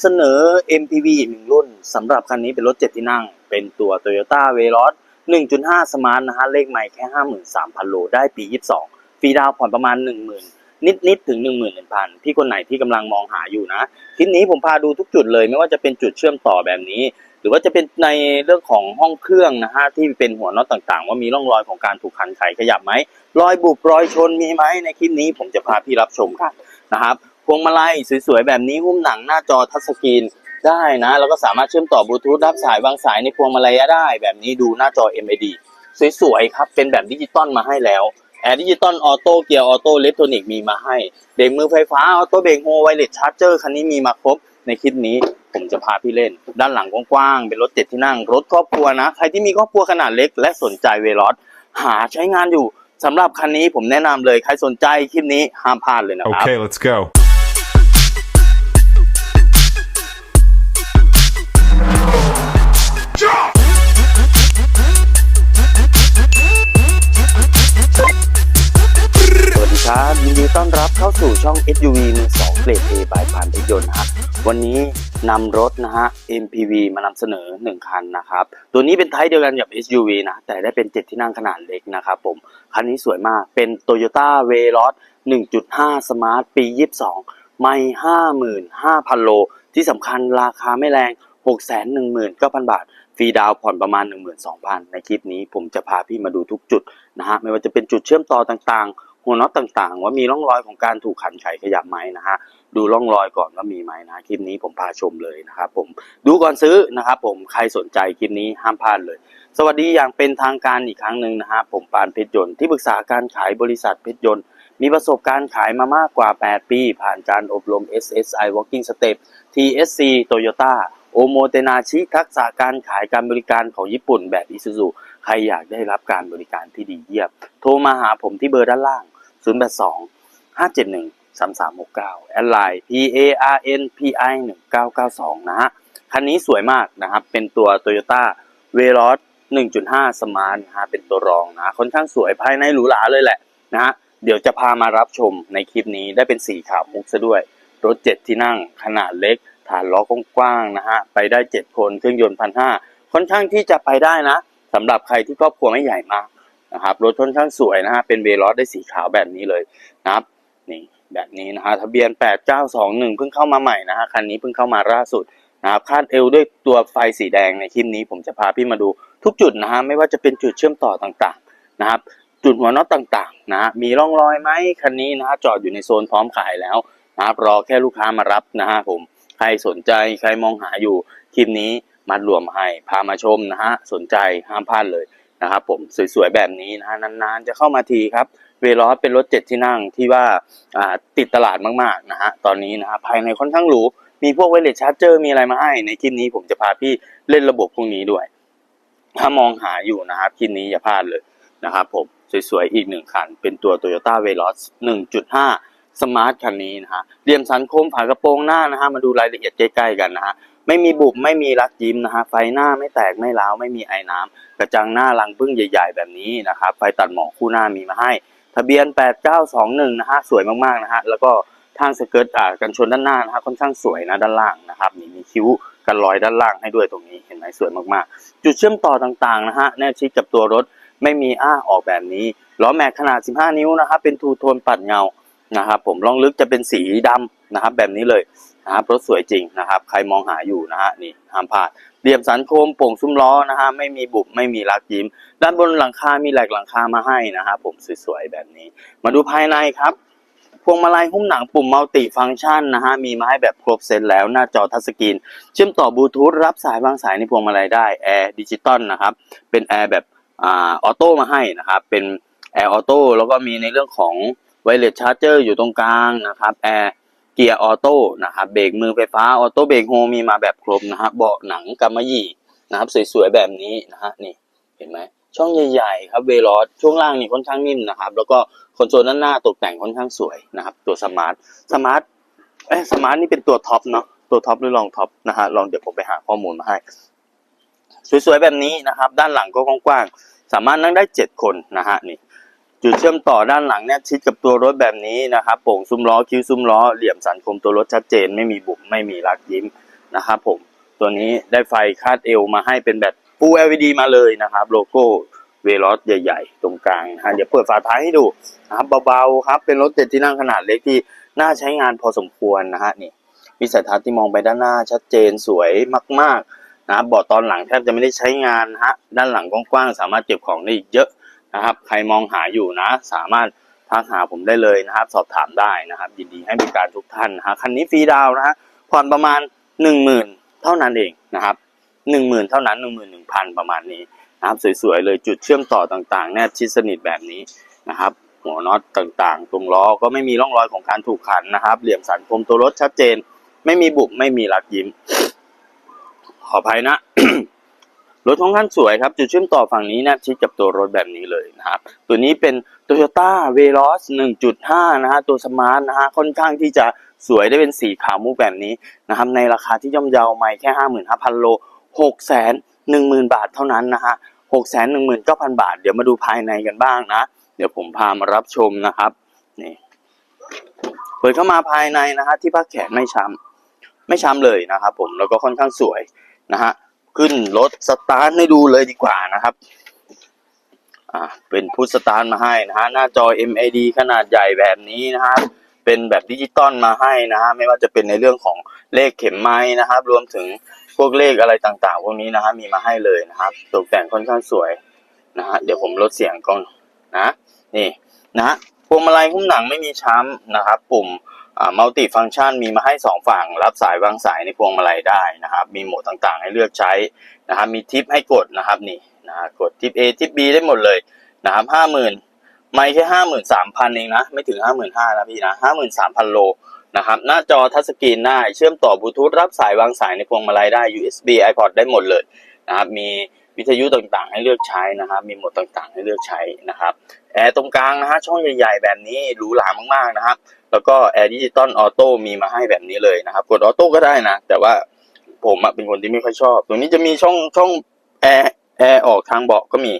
เสนอ MPV อีกหนึ่งรุ่นสำหรับคันนี้เป็นรถเจ็ดที่นั่ง เป็นตัว Toyota v e l o s 1.5 Smart นะฮะ เลขใหม่แค่ 53,000 โล ได้ปี 22 ฟรีดาวน์ผ่อนประมาณ 10,000 นิดนิดๆถึง 11,000 พี่คนไหนที่กำลังมองหาอยู่นะคลิปนี้ผมพาดูทุกจุดเลย ไม่ว่าจะเป็นจุดเชื่อมต่อแบบนี้ หรือว่าจะเป็นในเรื่องของห้องเครื่องนะฮะ ที่เป็นหัวน็อตต่างๆ ว่ามีร่องรอยของการถูกขันไขขยับไหมรอยบุบรอยชนมีไหมในคลิปนี้ผมจะพาพี่รับชมกันนะครับ พวงมาลัยสวยๆแบบนี้หุ้มหนังหน้าจอทัชสกรีนได้นะแล้วก็สามารถเชื่อมต่อบลูทูธรับสายวางสายในพวงมาลัยได้ แบบนี้ดูหน้าจอ MID สวยๆครับเป็นแบบดิจิตอลมาให้แล้วแอร์ดิจิตอลออโต้เกียร์ออโต้เล็กทรอนิกมีมาให้เบรกมือไฟฟ้าออโต้เบรกโฮไวเลสชาร์จเจอร์คันนี้มีมาครบในคลิปนี้ผมจะพาพี่เล่น ด้านหลังกว้างๆเป็นรถเจ็ดที่นั่ง รถครอบครัวนะ ใครที่มีครอบครัวขนาดเล็ก และสนใจเวลอสหาใช้งานอยู่สำหรับคันนี้ผมแนะนำเลยใครสนใจคลิปนี้ห้ามพลาดเลยนะครับ Okay, let's go. ต้อนรับเข้าสู่ช่อง SUV มือสองเกรด A บายพานพิยนต์ฮะวันนี้นำรถนะฮะ MPV มานำเสนอ 1 คันนะครับ ตัวนี้เป็นไทป์เดียวกันกับ SUV นะ แต่ได้เป็น 7 ที่นั่งขนาดเล็กนะครับผม คันนี้สวยมาก เป็น Toyota v e l o s 1.5 Smart ปี 22 ไม่55,000 โล ที่สำคัญราคาไม่แรง 619,000 บาทฟรีดาวน์ผ่อนประมาณ 12,000 ในคลิปนี้ผมจะพาพี่มาดูทุกจุดนะฮะ ไม่ว่าจะเป็นจุดเชื่อมต่อต่างๆ หัวน็อตต่างๆ ว่ามีร่องรอยของการถูกขันไขขยับไหมนะฮะดูร่องรอยก่อนว่ามีไหมนะคลิปนี้ผมพาชมเลยนะครับผมดูก่อนซื้อนะครับผมใครสนใจคลิปนี้ห้ามพลาดเลย สวัสดีอย่างเป็นทางการอีกครั้งหนึ่งนะฮะผมปานเพชรยนต์ที่ปรึกษาการขายบริษัทเพชรยนต์มีประสบการณ์ขายมามากกว่า 8 ปี ผ่านการอบรม SSI Walking Step TSC Toyota โอโมเตนาชิทักษะการขายการบริการของญี่ปุ่นแบบอิซูซุใครอยากได้รับการบริการที่ดีเยี่ยม โทรมาหาผมที่เบอร์ด้านล่าง 082 571 3369แอดไลน์ P A R N P I 1992 นะฮะ คันนี้สวยมากนะครับ เป็นตัว Toyota v e l o s 1.5 Smart นะฮะ เป็นตัวรองนะ ค่อนข้างสวยภายในหรูหราเลยแหละนะฮะ เดี๋ยวจะพามารับชมในคลิปนี้ได้เป็นสีขาวมุกซะด้วย รถ 7 ที่นั่งขนาดเล็ก ฐานล้อกว้างๆนะฮะ ไปได้ 7 คน เครื่องยนต์พันห้าค่อนข้างที่จะไปได้นะสำหรับใครที่ครอบครัวไม่ใหญ่มาก นะครับรถค่อนข้างสวยนะฮะเป็นเวลอสได้สีขาวแบบนี้เลยนะครับนี่แบบนี้นะฮะทะเบียน 8921 เพิ่งเข้ามาใหม่นะฮะคันนี้เพิ่งเข้ามาล่าสุดนะครับคาดเอวด้วยตัวไฟสีแดงในคลิปนี้ผมจะพาพี่มาดูทุกจุดนะฮะไม่ว่าจะเป็นจุดเชื่อมต่อต่างๆนะครับจุดหัวน็อตต่างๆนะฮะมีร่องรอยไหมคันนี้นะฮะจอดอยู่ในโซนพร้อมขายแล้วนะครับรอแค่ลูกค้ามารับนะฮะผมใครสนใจใครมองหาอยู่คลิปนี้มัดรวมให้พามาชมนะฮะสนใจห้ามพลาดเลย นะครับผมสวยๆแบบนี้นะฮะนานๆจะเข้ามาทีครับเวลอสเป็นรถเจ็ดที่นั่งที่ว่าติดตลาดมากๆนะฮะตอนนี้นะฮะภายในค่อนข้างหรูมีพวกไวเลสชาร์จเจอร์มีอะไรมาให้ ในคลิปนี้ผมจะพาพี่เล่นระบบพวกนี้ด้วย ถ้ามองหาอยู่นะครับคลิปนี้อย่าพลาดเลยนะครับผมสวยๆอีกหนึ่งคัน เป็นตัว Toyota Veloz 1.5 Smart คันนี้นะฮะเรียมสันโคมฝากระโปรงหน้านะฮะมาดูรายละเอียดใกล้ๆกันนะฮะ ไม่มีบุบไม่มีรักยิ้มนะฮะไฟหน้าไม่แตกไม่ร้าวไม่มีไอ้น้ำกระจังหน้ารังพึ่งใหญ่ ๆ แบบนี้นะครับไฟตัดหมอกคู่หน้ามีมาให้ ทะเบียน 8921นะฮะสวยมากๆนะฮะแล้วก็ทางสเกิร์ตอ่ากันชนด้านหน้านะฮะค่อนข้างสวยนะด้านล่างนะครับนี่มีคิ้วกันรอยด้านล่างให้ด้วยตรงนี้เห็นไหมสวยมากๆ จุดเชื่อมต่อต่างๆนะฮะแนบชิดกับตัวรถไม่มีอ้าออกแบบนี้ล้อแม็กขนาด 15 นิ้วนะครับเป็นทูโทนปัดเงานะครับผมลองลึกจะเป็นสีดำนะครับแบบนี้เลยนะครับรถสวยจริงนะครับ ใครมองหาอยู่นะฮะนี่ห้ามพลาดเรียมสันโคมโป่งซุ้มล้อนะฮะไม่มีบุบไม่มีรักยิ้ม ด้านบนหลังคา มีแหลกหลังคามาให้นะครับผมสวยๆแบบนี้ มาดูภายในครับพวงมาลัยหุ้มหนังปุ่มมัลติฟังก์ชันนะฮะมีมาให้แบบครบเซตแล้วหน้าจอทัชสกรีนเชื่อมต่อบลูทูธรับสายวางสายในพวงมาลัยได้แอร์ดิจิตอลนะครับเป็นแอร์แบบอ่าออโต้มาให้นะครับเป็นแอร์ออโต้แล้วก็มีในเรื่องของไวเลสชาร์จเจอร์อยู่ตรงกลางนะครับแอร์ เกียร์ออโต้นะครับเบรกมือไฟฟ้าออโต้เบรกโฮมีมาแบบครบนะฮะเบาะหนังกำมะหยี่นะครับสวยๆแบบนี้นะฮะนี่เห็นไหมช่องใหญ่ๆครับเวลอสช่วงล่างนี่ค่อนข้างนิ่มนะครับ แล้วก็คอนโซลด้านหน้าตกแต่งค่อนข้างสวยนะครับ ตัวสมาร์ทสมาร์ทเอ้สมาร์ทนี่เป็นตัวท็อปเนาะตัวท็อปหรือรองท็อปนะฮะลองเดี๋ยวผมไปหาข้อมูลมาให้ สวยๆแบบนี้นะครับ ด้านหลังก็กว้างๆสามารถนั่งได้เจ็ดคนนะฮะนี่ จุดเชื่อมต่อด้านหลังเนี่ยชิดกับตัวรถแบบนี้นะครับโป่งซุ้มล้อคิ้วซุ้มล้อเหลี่ยมสันคมตัวรถชัดเจนไม่มีบุบไม่มีรักยิ้มนะครับผมตัวนี้ได้ไฟคาดเอวมาให้เป็นแบบ Full LED มาเลยนะครับ โลโก้เวลอสใหญ่ ๆ ตรงกลางนะฮะเดี๋ยวเปิดฝาท้ายให้ดูนะครับเบาๆครับเป็นรถเจ็ดที่นั่งขนาดเล็กที่น่าใช้งานพอสมควรนะฮะนี่วิสัยทัศน์ที่มองไปด้านหน้าชัดเจนสวยมากๆนะครับเบาะตอนหลังแทบจะไม่ได้ใช้งานนะฮะด้านหลังกว้างๆสามารถเก็บของได้อีกเยอะ นะครับ ใครมองหาอยู่นะ สามารถทักหาผมได้เลยนะครับ สอบถามได้นะครับ ยินดีให้บริการทุกท่านนะฮะคันนี้ฟรีดาวนะฮะผ่อนประมาณหนึ่งหมื่นเท่านั้นเองนะครับหนึ่งหมื่นเท่านั้นหนึ่งหมื่นหนึ่งพันประมาณนี้นะครับสวยๆเลยจุดเชื่อมต่อต่างๆ แนบชิดสนิทแบบนี้นะครับ หัวน็อตต่างๆ ตรงล้อก็ไม่มีร่องรอยของการถูกขันนะครับ เหลี่ยมสันคมตัวรถชัดเจน ไม่มีบุบไม่มีรักยิ้ม ขออภัยนะ รถค่อนข้างสวยครับ จุดเชื่อมต่อฝั่งนี้แนบชิดกับตัวรถแบบนี้เลยนะครับ ตัวนี้เป็น Toyota Veloz 1.5 นะฮะ ตัวสมาร์ทนะฮะ ค่อนข้างที่จะสวยได้เป็นสีขาวมุกแบบนี้นะครับ ในราคาที่ย่อมเยาไม่แค่ 55,000 โล6แสนหนึ่งหมื่นบาทเท่านั้นนะฮะหกแสนหนึ่งหมื่นเก้าพันบาท เดี๋ยวมาดูภายในกันบ้างนะ เดี๋ยวผมพามารับชมนะครับ นี่ เปิดเข้ามาภายในนะฮะที่พักแขนไม่ช้ำไม่ช้ำเลยนะครับผม แล้วก็ค่อนข้างสวยนะฮะ ขึ้นรถสตาร์ทให้ดูเลยดีกว่านะครับ อ่า เป็นพุทสตาร์ทมาให้นะฮะ หน้าจอ MAD ขนาดใหญ่แบบนี้นะครับเป็นแบบดิจิตอลมาให้นะฮะ ไม่ว่าจะเป็นในเรื่องของเลขเข็มไม้นะครับ รวมถึงพวกเลขอะไรต่างๆ พวกนี้นะฮะ มีมาให้เลยนะครับ ตกแต่งค่อนข้างสวยนะฮะ เดี๋ยวผมลดเสียงก่อนนะ นี่นะฮะพวงมาลัยหุ้มหนังไม่มีช้ำนะครับ ปุ่ม มัลติฟังก์ชันมีมาให้สองฝั่ง รับสายวางสายในพวงมาลัยได้นะครับ มีโหมดต่างๆ ให้เลือกใช้นะครับ มีทิปให้กดนะครับนี่นะฮะกดทิป A ทิป B ได้หมดเลยนะครับห้าหมื่นไม่แค่ห้าหมื่นสามพันเองนะ ไม่ถึงห้าหมื่นห้านะพี่นะห้าหมื่นสามพันโลนะครับหน้าจอทัชสกรีนได้เชื่อมต่อบลูทูธรับสายวางสายในพวงมาลัยได้ USB iPod ได้หมดเลยนะครับมี วิทยุต่างๆ ให้เลือกใช้นะครับ มีโหมดต่างๆ ให้เลือกใช้นะครับแอร์ตรงกลางนะฮะช่องใหญ่ๆ แบบนี้หรูหรามากๆนะครับ แล้วก็แอร์ดิจิตอลออโต้มีมาให้แบบนี้เลยนะครับ กดออโต้ก็ได้นะ แต่ว่าผมเป็นคนที่ไม่ค่อยชอบ ตรงนี้จะมีช่องช่องแอร์แอร์ออกทางเบาะก็มี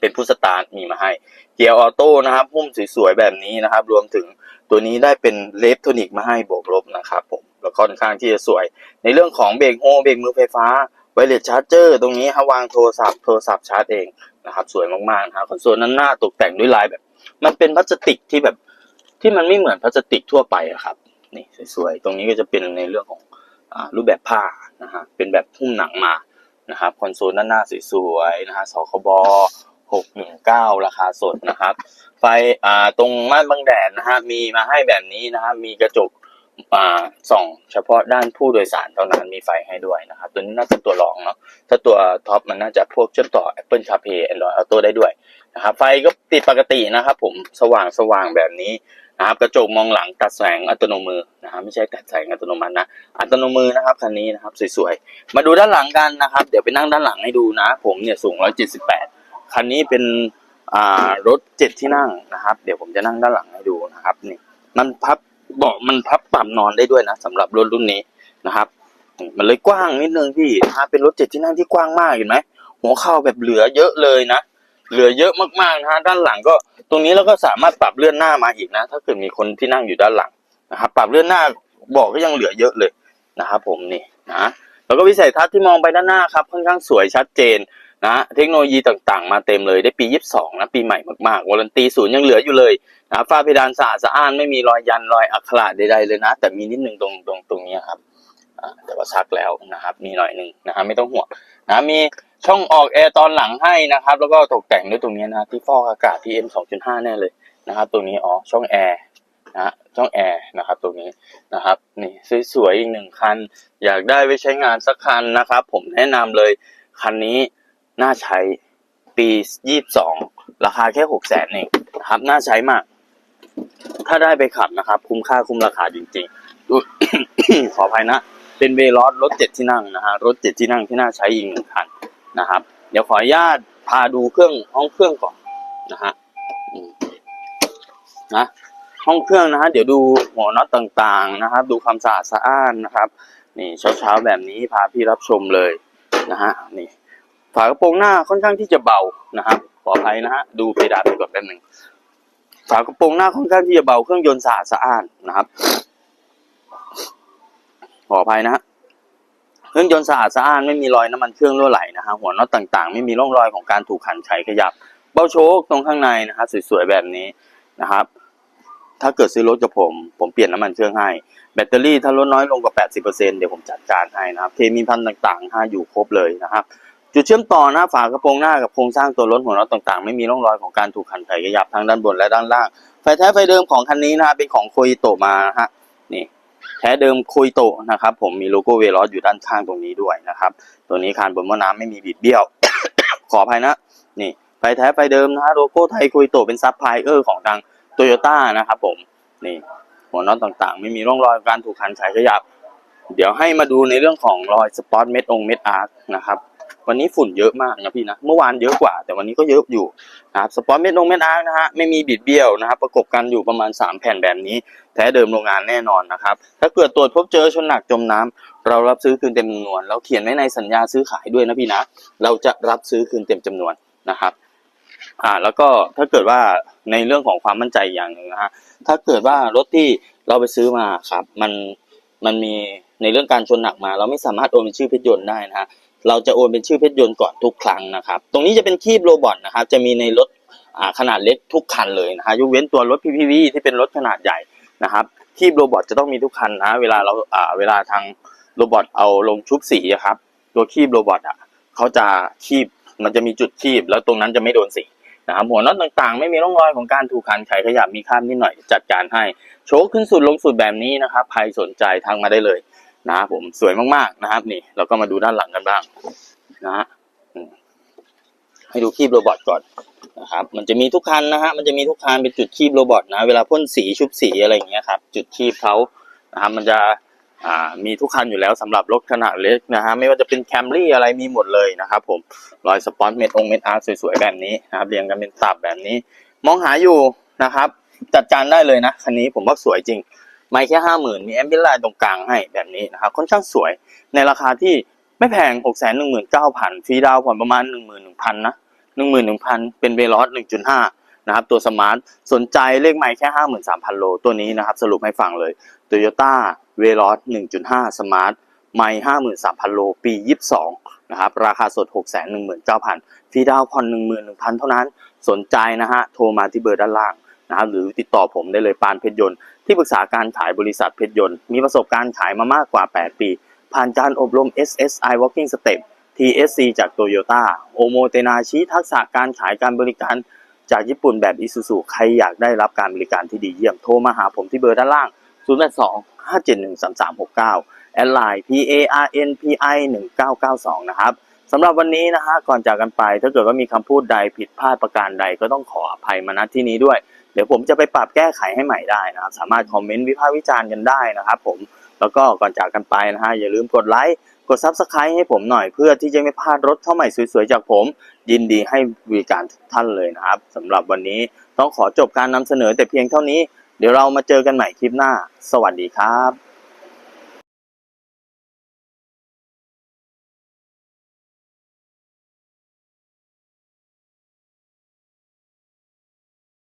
เป็นพุทสตาร์ทมีมาให้ เกียร์ออโต้นะครับหุ้มสวยๆแบบนี้นะครับ รวมถึงตัวนี้ได้เป็นเลฟโทนิกมาให้บวกลบนะครับผมแล้วค่อนข้างที่จะสวย ในเรื่องของเบรกโฮเบรกมือไฟฟ้า ไวเลสชาร์จเจอร์ตรงนี้ฮะวางโทรศัพท์โทรศัพท์ชาร์จเองนะครับ สวยมากๆนะครับคอนโซลนั้นหน้าตกแต่งด้วยลายแบบ มันเป็นพลาสติกที่แบบที่มันไม่เหมือนพลาสติกทั่วไปอะครับ นี่สวยๆตรงนี้ก็จะเป็นในเรื่องของอรูปแบบผ้านะฮะเป็นแบบหุ้มหนังมานะครับคอนโซลด้านหน้าสวยๆนะฮะสคบ619 ราคาสดนะครับ ไฟอ่าตรงม่านบังแดดนะฮะมีมาให้แบบนี้นะฮะมีกระจก อ่าส่องเฉพาะด้านผู้โดยสารเท่านั้นมีไฟให้ด้วยนะครับ ตัวนี้น่าจะตัวรองเนาะถ้าตัวท็อปมันน่าจะพวกเชื่อมต่อ Apple CarPlay Android Auto ได้ด้วยนะครับ ไฟก็ติดปกตินะครับ ผมสว่างสว่างแบบนี้นะครับ กระจกมองหลังตัดแสงอัตโนมือนะฮะไม่ใช่ตัดแสงอัตโนมัตินะอัตโนมือนะครับคันนี้นะครับสวยๆมาดูด้านหลังกันนะครับ เดี๋ยวไปนั่งด้านหลังให้ดูนะ ผมเนี่ยสูง 178 คันนี้เป็นอ่ารถเจ็ดที่นั่งนะครับ เดี๋ยวผมจะนั่งด้านหลังให้ดูนะครับนี่มันพับ เบาะมันพับปรับนอนได้ด้วยนะสำหรับรถรุ่นนี้นะครับ มันเลยกว้างนิดนึงพี่ถ้าเป็นรถเจ็ดที่นั่งที่กว้างมากเห็นไหมหัวเข่าแบบเหลือเยอะเลยนะเหลือเยอะมากๆนะฮะด้านหลังก็ ตรงนี้เราก็สามารถปรับเลื่อนหน้ามาอีกนะ ถ้าเกิดมีคนที่นั่งอยู่ด้านหลังนะครับปรับเลื่อนหน้าเบอกก็ยังเหลือเยอะเลยนะครับผมนี่นะแล้วก็วิสัยทัศน์ที่มองไปด้านหน้าครับค่อนข้างสวยชัดเจน นะเทคโนโลยีต่างๆ มาเต็มเลยได้ปี 22 นะปีใหม่มากๆวารันตีศูนย์ยังเหลืออยู่เลยนะฝ้าเพดานสะอาดสะอ้านไม่มีรอยยันรอยอักขระใดๆเลยนะ แต่มีนิดนึงตรงตรงตรงนี้ครับแต่ว่าซักแล้วนะครับ มีหน่อยหนึ่งนะครับไม่ต้องห่วงนะมีช่องออกแอร์ตอนหลังให้นะครับ แล้วก็ตกแต่งด้วยตรงนี้นะที่ฟอกอากาศ PM 2.5แน่เลยนะครับตรงนี้อ๋อช่องแอร์นะช่องแอร์นะครับตรงนี้นะครับนี่สวยๆอีกหนึ่งคัน อยากได้ไว้ใช้งานสักคันนะครับ ผมแนะนำเลยคันนี้ น่าใช้ปี22ราคาแค่6 0แสนเองครับน่าใช้มาก ถ้าได้ไปขับนะครับ คุ้มค่าคุ้มราคาจริงๆ ขออภัยนะ เป็นเวลอสรถเจ็ดที่นั่งนะฮะรถเจ็ดที่นั่งที่น่าใช้อีกหนึ่งคันนะครับ เดี๋ยวขออนุญาตพาดูเครื่องห้องเครื่องก่อนนะฮะนะห้องเครื่องนะฮะเดี๋ยวดูหัวน็อตต่างๆนะครับ ดูความสะอาดสะอ้านนะครับ นี่เช้าๆแบบนี้พาพี่รับชมเลยนะฮะนี่ ฝากระโปรงหน้าค่อนข้างที่จะเบานะครับขออภัยนะฮะดูเพดานไปก่อนแป๊บหนึ่งฝากระโปรงหน้าค่อนข้างที่จะเบาเครื่องยนต์สะอาดสะอ้านนะครับ ขออภัยนะฮะเครื่องยนต์สะอาดสะอ้านไม่มีรอยน้ำมันเครื่องรั่วไหลนะฮะหัวน็อตต่างๆ ไม่มีร่องรอยของการถูกขันไขขยับ เบ้าโชคตรงข้างในนะฮะสวยๆแบบนี้นะครับ ถ้าเกิดซื้อรถกับผม ผมเปลี่ยนน้ำมันเครื่องให้ แบตเตอรี่ถ้าลดน้อยลงกว่า 80%เดี๋ยวผมจัดการให้นะครับเคมีพันต่างๆฮะอยู่ครบเลยนะครับ จุดเชื่อมต่อหน้าฝากระโปรงหน้ากับโครงสร้างตัวรถหัวน็อตต่างๆ ไม่มีร่องรอยของการถูกขันไขขยับทั้งด้านบนและด้านล่าง ไฟแท้ไฟเดิมของคันนี้นะฮะเป็นของโคอิโตมาฮะนี่แท้เดิมโคอิโตนะครับผมมีโลโก้เวลอสอยู่ด้านข้างตรงนี้ด้วยนะครับ ตัวนี้คานบนหม้อน้ำไม่มีบิดเบี้ยว ขออภัยนะนี่ไฟแท้ไฟเดิมนะฮะโลโก้ไทยโคอิโตเป็นซับพลายเออร์ของทางโตโยต้านะครับผมนี่หัวน็อตต่างๆ ไม่มีร่องรอยการถูกขันไขขยับ เดี๋ยวให้มาดูในเรื่องของรอยสปอตเม็ดองเม็ดอาร์คนะครับ วันนี้ฝุ่นเยอะมากนะพี่นะ เมื่อวานเยอะกว่า แต่วันนี้ก็เยอะอยู่นะครับสปอตเม็ดองเม็ดอาร์นะฮะไม่มีบิดเบี้ยวนะครับประกบกันอยู่ประมาณ 3 แผ่นแบบนี้ แท้เดิมโรงงานแน่นอนนะครับ ถ้าเกิดตรวจพบเจอชนหนักจมน้ำเรารับซื้อคืนเต็มจำนวน เราเขียนไว้ในสัญญาซื้อขายด้วยนะพี่นะ เราจะรับซื้อคืนเต็มจำนวนนะครับอ่าแล้วก็ถ้าเกิดว่าในเรื่องของความมั่นใจอย่างหนึ่งนะฮะถ้าเกิดว่ารถที่เราไปซื้อมาครับ มันมันมีในเรื่องการชนหนักมา เราไม่สามารถโอนเป็นชื่อเพชรยนต์ได้นะฮะ เราจะโอนเป็นชื่อเพชรยนต์ก่อนทุกครั้งนะครับ ตรงนี้จะเป็นคีบโรบอทนะครับ จะมีในรถขนาดเล็กทุกคันเลยนะฮะยกเว้นตัวรถ PPV ที่เป็นรถขนาดใหญ่นะครับ คีบโรบอทจะต้องมีทุกคันนะเวลาเราเวลาทางโรบอทเอาลงชุบสีครับ ตัวคีบโรบอทอะเขาจะคีบมันจะมีจุดคีบ แล้วตรงนั้นจะไม่โดนสีนะครับหัวน็อตต่างๆ ไม่มีร่องรอยของการถูกขันไขขยับมีข้ามนิดหน่อยจัดการให้ โชคขึ้นสุดลงสุดแบบนี้นะครับใครสนใจทักมาได้เลย นะครับผมสวยมากๆนะครับ นี่ เราก็มาดูด้านหลังกันบ้าง นะฮะให้ดูคีบโรบอทก่อนนะครับ มันจะมีทุกคันนะฮะมันจะมีทุกคันเป็นจุดคีบโรบอทนะ เวลาพ่นสีชุบสีอะไรอย่างเงี้ยครับ จุดคีบเขานะครับ มันจะมีทุกคันอยู่แล้วสำหรับรถขนาดเล็กนะฮะไม่ว่าจะเป็นแคมรี่อะไรมีหมดเลยนะครับผมรอยสปอนเม็ดองเม็ดอาร์สวยๆแบบนี้นะครับเรียงกันเป็นตับแบบนี้ มองหาอยู่นะครับ จัดการได้เลยนะคันนี้ผมว่าสวยจริง ไม่แค่ห้าหมื่นมีแอมเบลไลน์ตรงกลางให้แบบนี้นะครับค่อนข้างสวยในราคาที่ไม่แพงหกแสนหนึ่งหมื่นเก้าพันฟรีดาวน์ผ่อนประมาณหนึ่งหมื่นหนึ่งพันนะหนึ่งหมื่นหนึ่งพันเป็นเวลอสหนึ่งจุดห้านะครับ ตัวสมาร์ท สนใจเลขไม่แค่ห้าหมื่นสามพันโล ตัวนี้นะครับ สรุปให้ฟังเลย Toyota v e l o s 1.5 Smart ไม่53,000 โล ปี 22 นะครับ ราคาสด 619,000ฟรีดาวน์ผ่อน11,000 เท่านั้น สนใจนะฮะ โทรมาที่เบอร์ด้านล่าง นะครับหรือติดต่อผมได้เลยปานเพชรยนต์ที่ปรึกษาการขายบริษัทเพชรยนต์มีประสบการณ์ขายมามากกว่า 8 ปี ผ่านการอบรม SSI Walking Step TSC จาก Toyota โอโมเตนาชี้ทักษะการขายการบริการจากญี่ปุ่นแบบ Isuzu ใครอยากได้รับการบริการที่ดีเยี่ยมโทรมาหาผมที่เบอร์ด้านล่าง 082 571 3369 แอดไลน์ P A R N P I 1992 นะครับสำหรับวันนี้นะฮะก่อนจากกันไปถ้าเกิดว่ามีคำพูดใดผิดพลาดประการใดก็ต้องขออภัยมาณที่นี้ด้วย เดี๋ยวผมจะไปปรับแก้ไขให้ใหม่ได้นะครับ สามารถคอมเมนต์วิพากษ์วิจารณ์กันได้นะครับผมแล้วก็ก่อนจากกันไปนะฮะอย่าลืมกดไลค์กด Subscribe ให้ผมหน่อยเพื่อที่จะไม่พลาดรถเข้าใหม่สวยๆจากผม ยินดีให้บริการทุกท่านเลยนะครับสำหรับวันนี้ต้องขอจบการนำเสนอแต่เพียงเท่านี้ เดี๋ยวเรามาเจอกันใหม่คลิปหน้า สวัสดีครับ